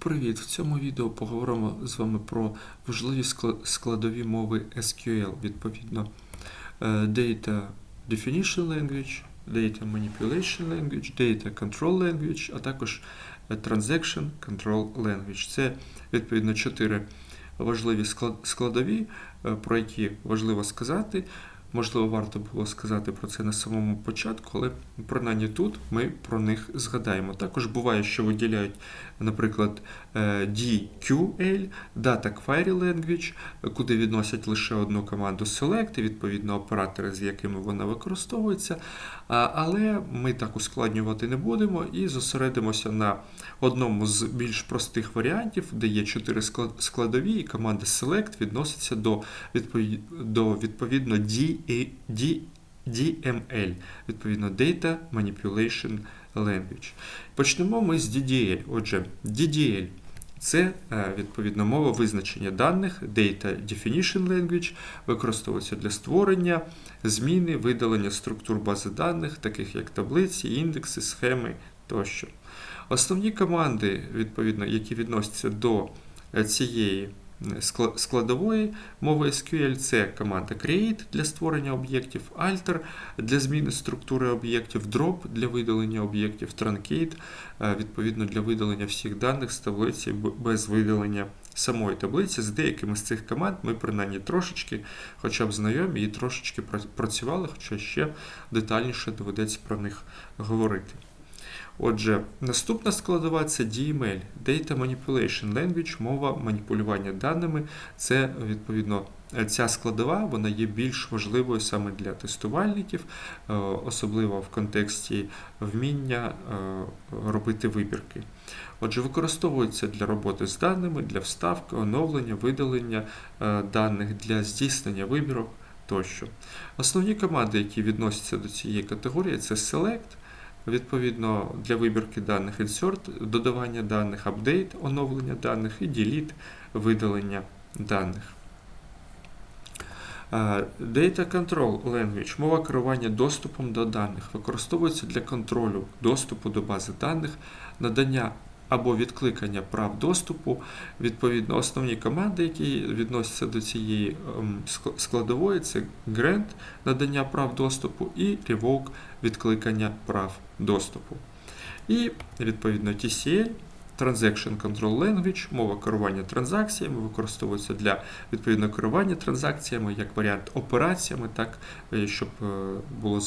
Привіт! В цьому відео поговоримо з вами про важливі складові мови SQL, відповідно е, Data Definition Language, Data Manipulation Language, Data Control Language, а також е, Transaction Control Language. Це відповідно чотири важливі складові, е, про які важливо сказати. Можливо, варто було сказати про це на самому початку, але принаймні тут ми про них згадаємо. Також буває, що виділяють, наприклад, е, DQL, Data Query Language, куди відносять лише одну команду Select, відповідно оператори, з якими вона використовується. Але ми так ускладнювати не будемо і зосередимося на одному з більш простих варіантів, де є чотири складові, і команда Select відноситься до, відповід... до відповідно. D... DML, відповідно Data Manipulation Language. Почнемо ми з DDL. Отже, DDL це е, відповідно мова визначення даних, Data Definition Language, використовується для створення, зміни, видалення структур бази даних, таких як таблиці, індекси, схеми тощо. Основні команди, відповідно, які відносяться до е, цієї складової мови SQL, це команда create для створення об'єктів, alter для зміни структури об'єктів, drop для видалення об'єктів, truncate е, відповідно для видалення всіх даних з таблиці без видалення самої таблиці. З деякими з цих команд ми принаймні трошечки, хоча б знайомі і трошечки працювали, хоча ще детальніше доведеться про них говорити. Отже, наступна складова це DML Data Manipulation Language, мова маніпулювання даними. Це відповідно ця складова вона є більш важливою саме для тестувальників, е, особливо в контексті вміння е, робити вибірки. Отже, використовується для роботи з даними, для вставки, оновлення, видалення е, даних, для здійснення вибірок тощо. Основні команди, які відносяться до цієї категорії, це Select. Відповідно, для вибірки даних insert, додавання даних, update, оновлення даних і delete, видалення даних. Е, Data Control Language, мова керування доступом до даних, використовується для контролю доступу до бази даних, надання або відкликання прав доступу. Відповідно, основні команди, які відносяться до цієї ем, складової, це grant, надання прав доступу і revoke, відкликання прав доступу. І відповідно TCL, Transaction Control Language, мова керування транзакціями, використовується для відповідного керування транзакціями як варіант операціями, так е, щоб е, було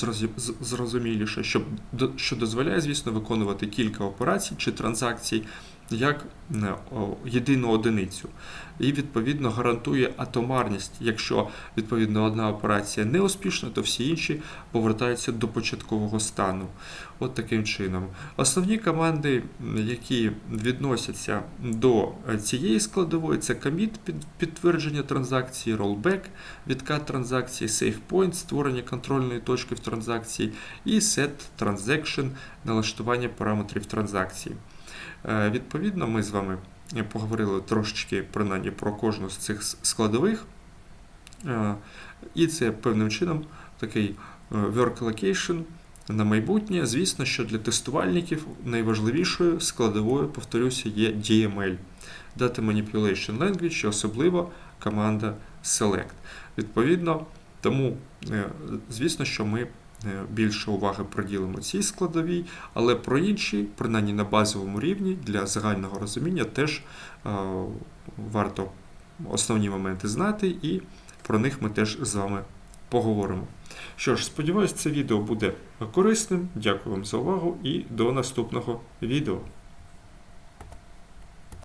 зрозуміліше, щоб що дозволяє, звісно, виконувати кілька операцій чи транзакцій як єдину одиницю. І відповідно гарантує атомарність. Якщо відповідно одна операція не успішна, то всі інші повертаються до початкового стану. От таким чином. Основні команди, які відносяться до цієї складової, це під підтвердження транзакції, rollback, відкат транзакції, SafePoint, створення контрольної точки в транзакції, і set transaction, налаштування параметрів транзакції. Е, Відповідно, ми з вами поговорили трошечки принаймні про кожну з цих складових. Е, І це певним чином такий е, work allocation на майбутнє. Звісно, що для тестувальників найважливішою складовою, повторюся, є DML Data Manipulation Language, особливо команда Select. Відповідно, тому, звісно, що ми більше уваги приділимо цій складовій, але про інші, принаймні на базовому рівні, для загального розуміння, теж е, варто основні моменти знати, і про них ми теж з вами поговоримо. Що ж, сподіваюсь, це відео буде корисним. Дякую вам за увагу і до наступного відео.